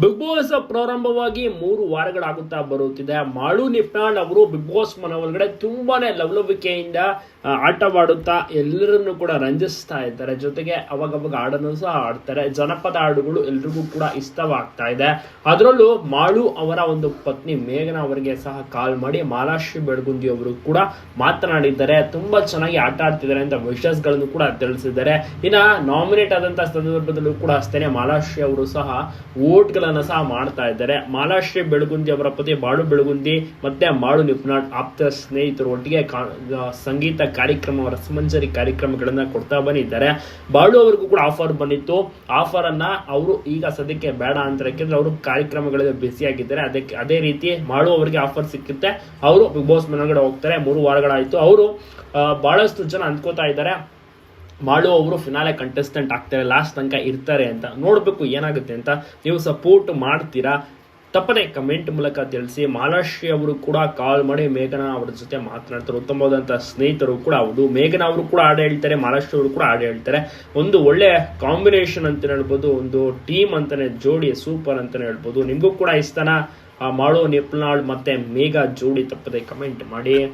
Big boss ಪ್ರಾರಂಭವಾಗಿ ಮೂರು ವಾರಗಳಾಗುತ್ತಾ ಬರುತ್ತಿದೆ. ಮಾಳು ನಿಪ್ನಾಳ್ ಅವರು ಬಿಗ್ ಬಾಸ್ ಮನ ಒಳಗಡೆ ತುಂಬಾನೇ ಲವಲವಿಕೆಯಿಂದ ಆಟವಾಡುತ್ತಾ ಎಲ್ಲರನ್ನು ಕೂಡ ರಂಜಿಸ್ತಾ ಇದ್ದಾರೆ. ಜೊತೆಗೆ ಅವಾಗವಾಗ ಹಾಡನ್ನು ಸಹ ಆಡ್ತಾರೆ ಜನಪದ ಹಾಡುಗಳು ಎಲ್ರಿಗೂ ಕೂಡ ಇಷ್ಟವಾಗ್ತಾ ಇದೆ. ಅದರಲ್ಲೂ ಮಾಳು ಅವರ ಒಂದು ಪತ್ನಿ ಮೇಘನ ಅವರಿಗೆ ಸಹ ಕಾಲ್ ಮಾಡಿ ಮಾಲಾಶ್ರೀ ಬೆಳಗುಂದಿ ಅವರು ಕೂಡ ಮಾತನಾಡಿದ್ದಾರೆ. ತುಂಬಾ ಚೆನ್ನಾಗಿ ಆಟ ಆಡ್ತಿದ್ದಾರೆ ಅಂತ ವಿಶಸ್ಗಳನ್ನು ಕೂಡ ತಿಳಿಸಿದ್ದಾರೆ. ಇನ್ನ ನಾಮಿನೇಟ್ ಆದಂತಹ ಸಂದರ್ಭದಲ್ಲೂ ಕೂಡ ಅಷ್ಟೇನೆ ಮಾಲಾಶ್ರೀ ಅವರು ಸಹ ವೋಟ್ ಗಳನ್ನ ಸಹ ಮಾಡ್ತಾ ಇದ್ದಾರೆ. ಮಾಲಾಶ್ರೀ ಬೆಳಗುಂದಿ ಅವರ ಪತಿ ಬಾಳು ಬೆಳಗುಂದಿ ಮತ್ತೆ ಮಾಳು ನಿಪ್ನಾಟ್ ಆಪ್ತ ಸ್ನೇಹಿತರು ಒಟ್ಟಿಗೆ ಸಂಗೀತ ಕಾರ್ಯಕ್ರಮ, ರಸಮಂಜರಿ ಕಾರ್ಯಕ್ರಮಗಳನ್ನ ಕೊಡ್ತಾ ಬಂದಿದ್ದಾರೆ. ಬಾಳು ಅವ್ರಿಗೂ ಕೂಡ ಆಫರ್ ಬಂದಿತ್ತು. ಆಫರ್ ಅನ್ನ ಅವರು ಈಗ ಸದ್ಯಕ್ಕೆ ಬೇಡ ಅಂತ ಯಾಕೆಂದ್ರೆ ಅವರು ಕಾರ್ಯಕ್ರಮಗಳಲ್ಲಿ ಬ್ಯುಸಿ ಆಗಿದ್ದಾರೆ. ಅದಕ್ಕೆ, ಅದೇ ರೀತಿ ಮಾಡು ಅವರಿಗೆ ಆಫರ್ ಸಿಕ್ಕುತ್ತೆ. ಅವರು ಬಿಗ್ ಬಾಸ್ ಮನೆಗಡೆ ಹೋಗ್ತಾರೆ. ಮೂರು ವಾರಗಳಾಯ್ತು. ಅವರು ಬಹಳಷ್ಟು ಜನ ಅಂದ್ಕೋತಾ ಇದ್ದಾರೆ. ಮಾಳು ಅವರು ಫಿನಾಲೆ ಕಂಟೆಸ್ಟೆಂಟ್ ಆಗ್ತಾರೆ ಲಾಸ್ಟ್ ತನಕ ಇರ್ತಾರೆ ಅಂತ. ನೋಡಬೇಕು ಏನಾಗುತ್ತೆ ಅಂತ. ನೀವು ಸಪೋರ್ಟ್ ಮಾಡ್ತೀರಾ? ತಪ್ಪದೆ ಕಮೆಂಟ್ ಮೂಲಕ ತಿಳಿಸಿ. ಮಾಲಾಶ್ರೀ ಅವರು ಕೂಡ ಕಾಲ್ ಮಾಡಿ ಮೇಘನಾ ಅವರ ಜೊತೆ ಮಾತನಾಡ್ತಾರೆ. ಉತ್ತಮವಾದಂಥ ಸ್ನೇಹಿತರು ಕೂಡ ಹೌದು. ಮೇಘನಾ ಅವರು ಕೂಡ ಹಾಡು ಹೇಳ್ತಾರೆ ಮಾಲಾಶ್ರೀ ಅವರು ಕೂಡ ಹಾಡು ಹೇಳ್ತಾರೆ. ಒಂದು ಒಳ್ಳೆ ಕಾಂಬಿನೇಷನ್ ಅಂತ ಹೇಳ್ಬೋದು ಒಂದು ಟೀಮ್ ಅಂತಲೇ ಜೋಡಿ ಸೂಪರ್ ಅಂತಲೇ ಹೇಳ್ಬೋದು. ನಿಮಗೂ ಕೂಡ ಇಷ್ಟನ? ಆ, ಮಾಳು ನಿಪ್ನಾಳ್ ಮತ್ತೆ ಮೇಘ ಜೋಡಿ ತಪ್ಪದೆ ಕಮೆಂಟ್ ಮಾಡಿ.